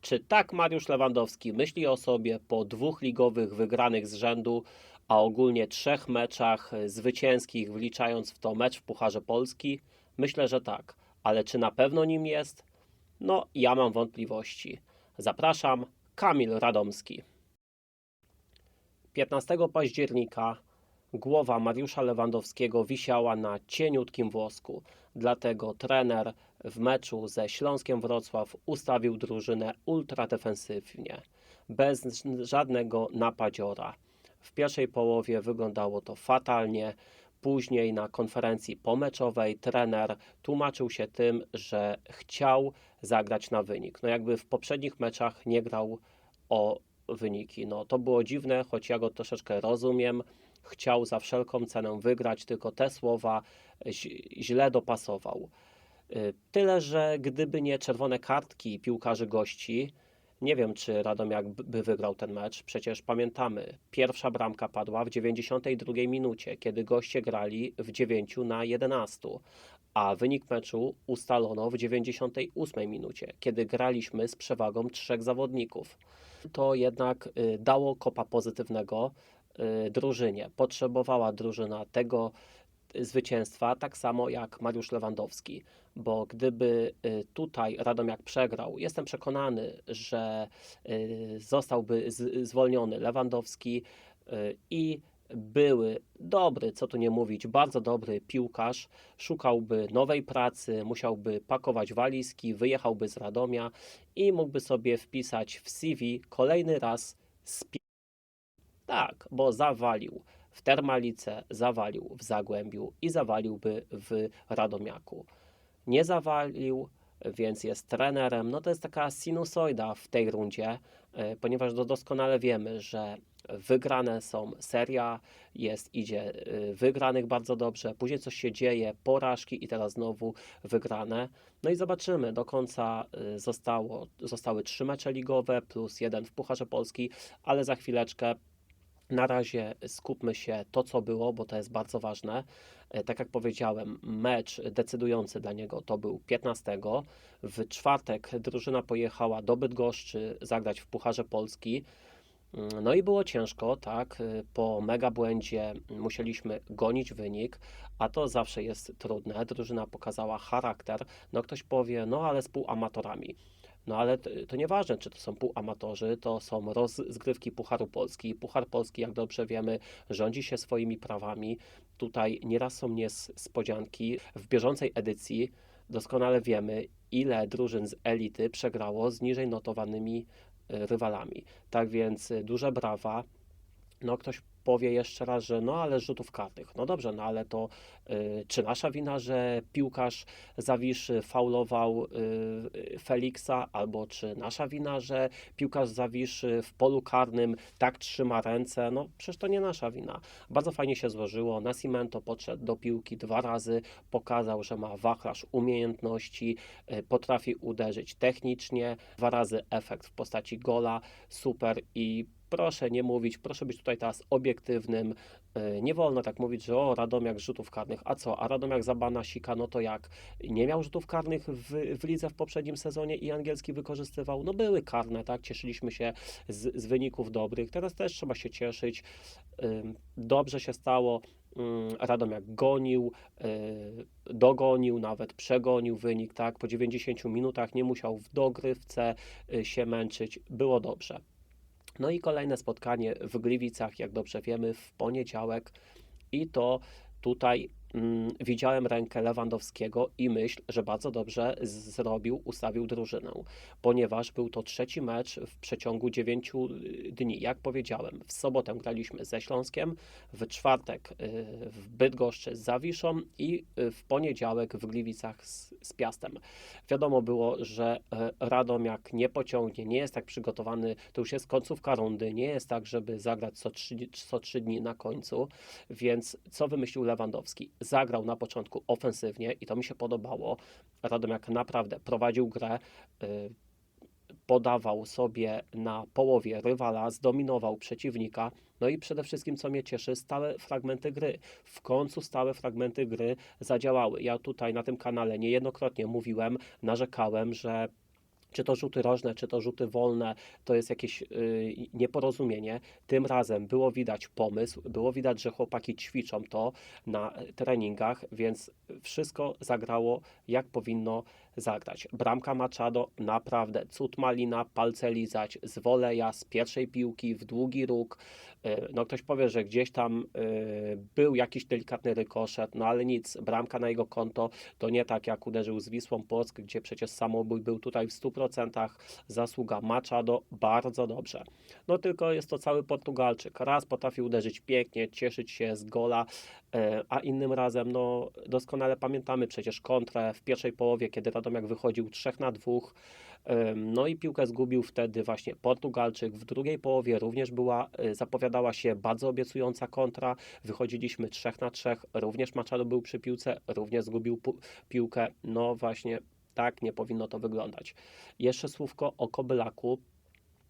Czy tak Mariusz Lewandowski myśli o sobie po dwóch ligowych wygranych z rzędu, a ogólnie trzech meczach zwycięskich, wliczając w to mecz w Pucharze Polski? Myślę, że tak. Ale czy na pewno nim jest? No, ja mam wątpliwości. Zapraszam, Kamil Radomski. 15 października głowa Mariusza Lewandowskiego wisiała na cieniutkim włosku. Dlatego trener w meczu ze Śląskiem Wrocław ustawił drużynę ultradefensywnie, bez żadnego napadziora. W pierwszej połowie wyglądało to fatalnie. Później na konferencji pomeczowej trener tłumaczył się tym, że chciał zagrać na wynik. No jakby w poprzednich meczach nie grał o wyniki. No to było dziwne, choć ja go troszeczkę rozumiem. Chciał za wszelką cenę wygrać, tylko te słowa źle dopasował. Y, Tyle, że gdyby nie czerwone kartki piłkarzy gości, nie wiem, czy Radomiak by wygrał ten mecz. Przecież pamiętamy, pierwsza bramka padła w 92 minucie, kiedy goście grali w 9 na 11, a wynik meczu ustalono w 98 minucie, kiedy graliśmy z przewagą trzech zawodników. To jednak y, dało kopa pozytywnego drużynie. Potrzebowała drużyna tego zwycięstwa, tak samo jak Mariusz Lewandowski, bo gdyby y, tutaj Radomiak przegrał, jestem przekonany, że y, zostałby zwolniony Lewandowski y, i były dobry, co tu nie mówić, bardzo dobry piłkarz, szukałby nowej pracy, musiałby pakować walizki, wyjechałby z Radomia i mógłby sobie wpisać w CV kolejny raz z tak, bo zawalił w Termalice, zawalił w Zagłębiu i zawaliłby w Radomiaku. Nie zawalił, więc jest trenerem. No to jest taka sinusoida w tej rundzie, e, ponieważ do- doskonale wiemy, że wygrane są seria, jest, idzie e, wygranych bardzo dobrze, później coś się dzieje, porażki i teraz znowu wygrane. No i zobaczymy, do końca e, zostało, zostały trzy mecze ligowe plus jeden w Pucharze Polski, ale za chwileczkę na razie skupmy się to, co było, bo to jest bardzo ważne. E, Tak jak powiedziałem, mecz decydujący dla niego to był 15. W czwartek drużyna pojechała do Bydgoszczy zagrać w Pucharze Polski. Mm, No i było ciężko, tak. Y, Po mega błędzie musieliśmy gonić wynik, a to zawsze jest trudne. Drużyna pokazała charakter. No ktoś powie, no ale z półamatorami. No ale to, to nieważne, czy to są półamatorzy, to są rozgrywki Pucharu Polski. Puchar Polski, jak dobrze wiemy, rządzi się swoimi prawami. Tutaj nieraz są niespodzianki. W bieżącej edycji doskonale wiemy, ile drużyn z elity przegrało z niżej notowanymi y, rywalami. Tak więc y, duże brawa. No ktoś powie jeszcze raz, że no ale rzutów karnych. No dobrze, no ale to y, czy nasza wina, że piłkarz Zawiszy faulował y, Feliksa, albo czy nasza wina, że piłkarz Zawiszy w polu karnym tak trzyma ręce? No przecież to nie nasza wina. Bardzo fajnie się złożyło. Nascimento podszedł do piłki dwa razy, pokazał, że ma wachlarz umiejętności, y, potrafi uderzyć technicznie, dwa razy efekt w postaci gola, super i proszę nie mówić, proszę być tutaj teraz obiektywnym. Y, Nie wolno tak mówić, że o, Radomiak rzutów karnych, a co, a Radomiak za Banasika, no to jak? Nie miał rzutów karnych w, w lidze w poprzednim sezonie i angielski wykorzystywał? No były karne, tak, cieszyliśmy się z, z wyników dobrych, teraz też trzeba się cieszyć. Ym, Dobrze się stało, Ym, Radomiak gonił, y, dogonił, nawet przegonił wynik, tak, po 90 minutach nie musiał w dogrywce się męczyć, było dobrze. No i kolejne spotkanie w Gliwicach, jak dobrze wiemy, w poniedziałek. I to tutaj widziałem rękę Lewandowskiego i myśl, że bardzo dobrze zrobił, ustawił drużynę, ponieważ był to trzeci mecz w przeciągu 9 dni. Jak powiedziałem, w sobotę graliśmy ze Śląskiem, w czwartek y, w Bydgoszczy z Zawiszą i y, w poniedziałek w Gliwicach z, z Piastem. Wiadomo było, że e, Radomiak nie pociągnie, nie jest tak przygotowany, to już jest końcówka rundy, nie jest tak, żeby zagrać co trzy, co trzy dni na końcu, więc co wymyślił Lewandowski? Zagrał na początku ofensywnie i to mi się podobało. Radomiak naprawdę prowadził grę, y, podawał sobie na połowie rywala, zdominował przeciwnika. No i przede wszystkim, co mnie cieszy, stałe fragmenty gry. W końcu stałe fragmenty gry zadziałały. Ja tutaj na tym kanale niejednokrotnie mówiłem, narzekałem, że czy to rzuty rożne, czy to rzuty wolne, to jest jakieś y, nieporozumienie. Tym razem było widać pomysł, było widać, że chłopaki ćwiczą to na treningach, więc wszystko zagrało jak powinno zagrać. Bramka Machado, naprawdę cud malina, palce lizać z woleja, z pierwszej piłki w długi róg. Y, No ktoś powie, że gdzieś tam y, był jakiś delikatny rykoszet, no ale nic, bramka na jego konto to nie tak jak uderzył z Wisłą Płock, gdzie przecież samobój był tutaj w 100% zasługa Machado, bardzo dobrze. No tylko jest to cały Portugalczyk. Raz potrafi uderzyć pięknie, cieszyć się z gola, e, a innym razem, no doskonale pamiętamy przecież kontrę w pierwszej połowie, kiedy Radomiak wychodził 3 na 2. Em, No i piłkę zgubił wtedy właśnie Portugalczyk. W drugiej połowie również była, e, zapowiadała się bardzo obiecująca kontra. Wychodziliśmy 3 na 3. Również Machado był przy piłce, również zgubił piłkę. No właśnie tak nie powinno to wyglądać. Jeszcze słówko o Kobylaku.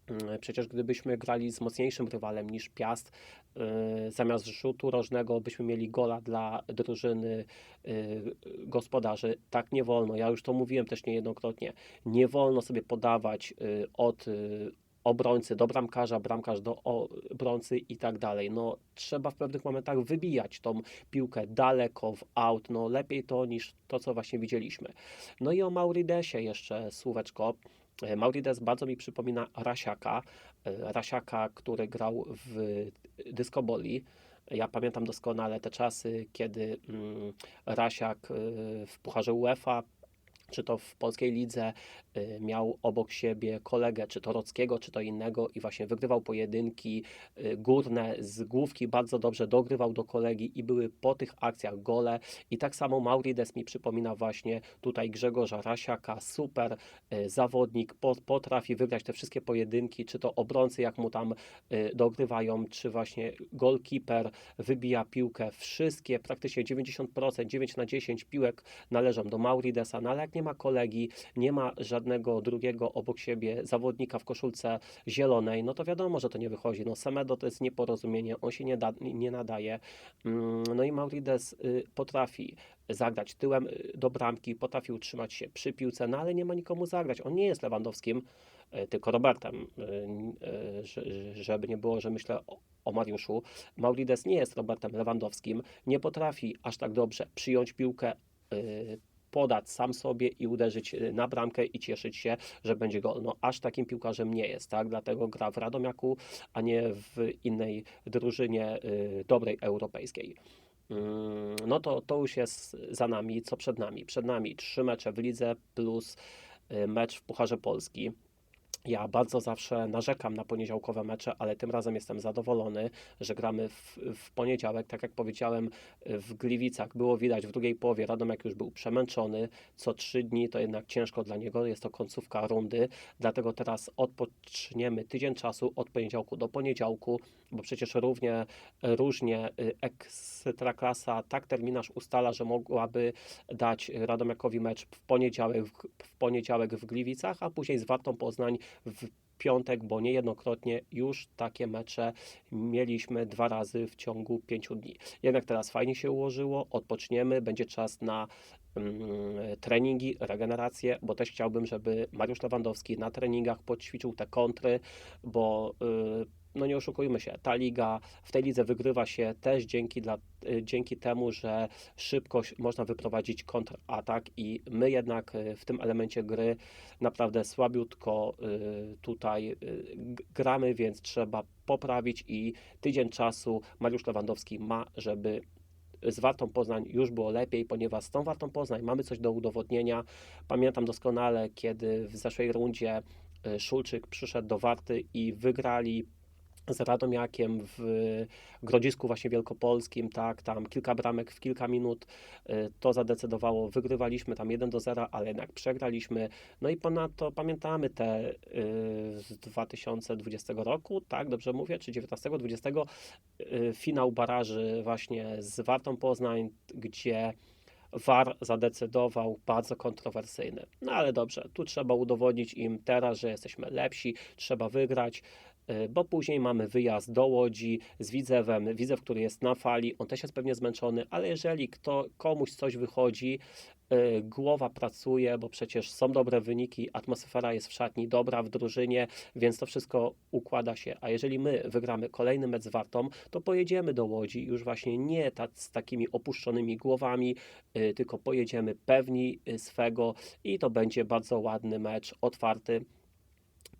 Mm, Przecież gdybyśmy grali z mocniejszym rywalem niż Piast, yy, zamiast rzutu rożnego byśmy mieli gola dla drużyny yy, gospodarzy. Tak nie wolno. Ja już to mówiłem też niejednokrotnie. Nie wolno sobie podawać yy, od obrońcy do bramkarza, bramkarz do obrońcy i tak dalej. No trzeba w pewnych momentach wybijać tą piłkę daleko w aut. No lepiej to niż to, co właśnie widzieliśmy. No i o Mauridesie jeszcze słóweczko. E, Maurides bardzo mi przypomina Rasiaka. E, Rasiaka, który grał w Dyskoboli. Ja pamiętam doskonale te czasy, kiedy mm, Rasiak e, w Pucharze UEFA czy to w polskiej lidze y, miał obok siebie kolegę, czy to Rockiego, czy to innego i właśnie wygrywał pojedynki y, górne z główki, bardzo dobrze dogrywał do kolegi i były po tych akcjach gole. I tak samo Maurides mi przypomina właśnie tutaj Grzegorza Rasiaka, super y, zawodnik, po, potrafi wygrać te wszystkie pojedynki, czy to obrońcy jak mu tam dogrywają, czy właśnie goalkeeper wybija piłkę, wszystkie, praktycznie 90%, 9 na 10 piłek należą do Mauridesa, no ale jak nie ma kolegi, nie ma żadnego drugiego obok siebie zawodnika w koszulce zielonej, no to wiadomo, że to nie wychodzi. No Semedo to jest nieporozumienie, on się nie, da, nie nadaje. Mm, No i Maurides y, potrafi zagrać tyłem y, do bramki, potrafi utrzymać się przy piłce, no ale nie ma nikomu zagrać. On nie jest Lewandowskim, y, tylko Robertem, że- żeby nie było, że myślę o, Mariuszu. Maurides nie jest Robertem Lewandowskim, nie potrafi aż tak dobrze przyjąć piłkę, podać sam sobie i uderzyć y, na bramkę i cieszyć się, że będzie gol. No aż takim piłkarzem nie jest, tak? Dlatego gra w Radomiaku, a nie w innej drużynie y, dobrej europejskiej. Mm, No to, to już jest za nami, co przed nami. Przed nami trzy mecze w lidze plus y, mecz w Pucharze Polski. Ja bardzo zawsze narzekam na poniedziałkowe mecze, ale tym razem jestem zadowolony, że gramy w, w poniedziałek. Tak jak powiedziałem, w Gliwicach było widać w drugiej połowie, Radomiak już był przemęczony. Co trzy dni to jednak ciężko dla niego, jest to końcówka rundy, dlatego teraz odpoczniemy tydzień czasu od poniedziałku do poniedziałku, bo przecież równie różnie y, Ekstraklasa tak terminarz ustala, że mogłaby dać Radomiakowi mecz w poniedziałek, w, w poniedziałek w Gliwicach, a później z Wartą Poznań w piątek, bo niejednokrotnie już takie mecze mieliśmy dwa razy w ciągu pięciu dni. Jednak teraz fajnie się ułożyło, odpoczniemy, będzie czas na mm, treningi, regenerację, bo też chciałbym, żeby Mariusz Lewandowski na treningach podćwiczył te kontry, bo y, no nie oszukujmy się, ta liga, w tej lidze wygrywa się też dzięki, dla, y, dzięki temu, że szybko można wyprowadzić kontratak i my jednak y, w tym elemencie gry naprawdę słabiutko y, tutaj gramy, więc trzeba poprawić i tydzień czasu Mariusz Lewandowski ma, żeby z Wartą Poznań już było lepiej, ponieważ z tą Wartą Poznań mamy coś do udowodnienia. Pamiętam doskonale, kiedy w zeszłej rundzie Szulczyk przyszedł do Warty i wygrali z Radomiakiem w Grodzisku właśnie wielkopolskim, tak, tam kilka bramek w kilka minut, y, to zadecydowało, wygrywaliśmy tam 1 do 0, ale jednak przegraliśmy, no i ponadto pamiętamy te y, z 2020 roku, tak, dobrze mówię, czy 19, 20, y, finał baraży właśnie z Wartą Poznań, gdzie VAR zadecydował bardzo kontrowersyjny. No ale dobrze, tu trzeba udowodnić im teraz, że jesteśmy lepsi, trzeba wygrać. Y, bo później mamy wyjazd do Łodzi z Widzewem, Widzew, który jest na fali, on też jest pewnie zmęczony, ale jeżeli kto, komuś coś wychodzi, y, głowa pracuje, bo przecież są dobre wyniki, atmosfera jest w szatni dobra w drużynie, więc to wszystko układa się. A jeżeli my wygramy kolejny mecz z Wartą, to pojedziemy do Łodzi już właśnie nie tak z takimi opuszczonymi głowami, y, tylko pojedziemy pewni swego i to będzie bardzo ładny mecz, otwarty.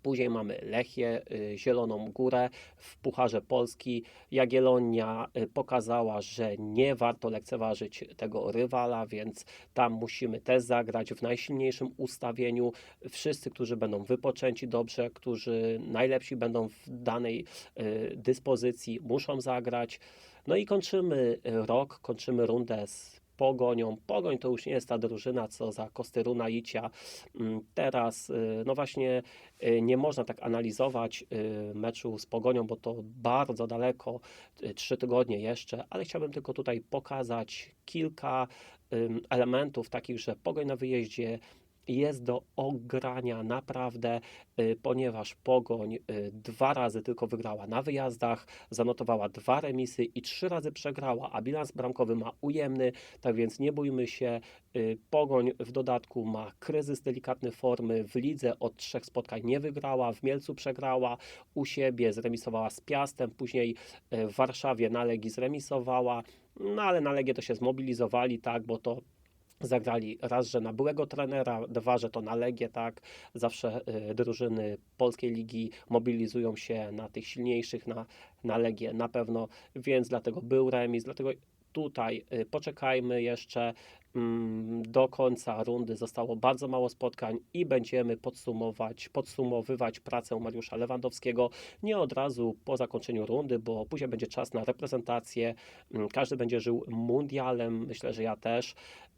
Później mamy Lechię, y, Zieloną Górę w Pucharze Polski. Jagiellonia y, pokazała, że nie warto lekceważyć tego rywala, więc tam musimy też zagrać w najsilniejszym ustawieniu. Wszyscy, którzy będą wypoczęci dobrze, którzy najlepsi będą w danej y, dyspozycji, muszą zagrać. No i kończymy rok, kończymy rundę z Pogonią. Pogoń to już nie jest ta drużyna, co za Kosteruna Icia. Mm, Teraz, y, no właśnie, y, nie można tak analizować y, meczu z Pogonią, bo to bardzo daleko, trzy tygodnie jeszcze, ale chciałbym tylko tutaj pokazać kilka elementów takich, że Pogoń na wyjeździe jest do ogrania naprawdę, y, ponieważ Pogoń y, dwa razy tylko wygrała na wyjazdach, zanotowała dwa remisy i trzy razy przegrała, a bilans bramkowy ma ujemny, tak więc nie bójmy się. y, Pogoń w dodatku ma kryzys delikatny formy, w lidze od trzech spotkań nie wygrała, w Mielcu przegrała, u siebie zremisowała z Piastem, później w Warszawie na Legii zremisowała, no ale na Legię to się zmobilizowali, tak, bo to Zagrali raz, że na byłego trenera, dwa, że to na Legię, tak. Zawsze y, drużyny polskiej ligi mobilizują się na tych silniejszych, na, na Legię na pewno, więc dlatego był remis, dlatego tutaj y, poczekajmy jeszcze do końca rundy. Zostało bardzo mało spotkań i będziemy podsumować, podsumowywać pracę Mariusza Lewandowskiego nie od razu po zakończeniu rundy, bo później będzie czas na reprezentację. Mm, Każdy będzie żył mundialem, myślę, że ja też.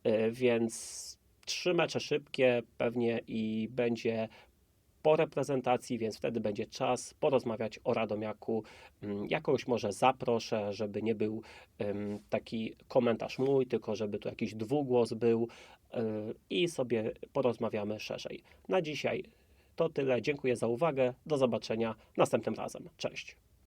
Y, więc trzy mecze szybkie pewnie i będzie po reprezentacji, więc wtedy będzie czas porozmawiać o Radomiaku. Mm, Jakoś może zaproszę, żeby nie był taki komentarz mój, tylko żeby tu jakiś dwugłos był y, i sobie porozmawiamy szerzej. Na dzisiaj to tyle. Dziękuję za uwagę. Do zobaczenia następnym razem. Cześć.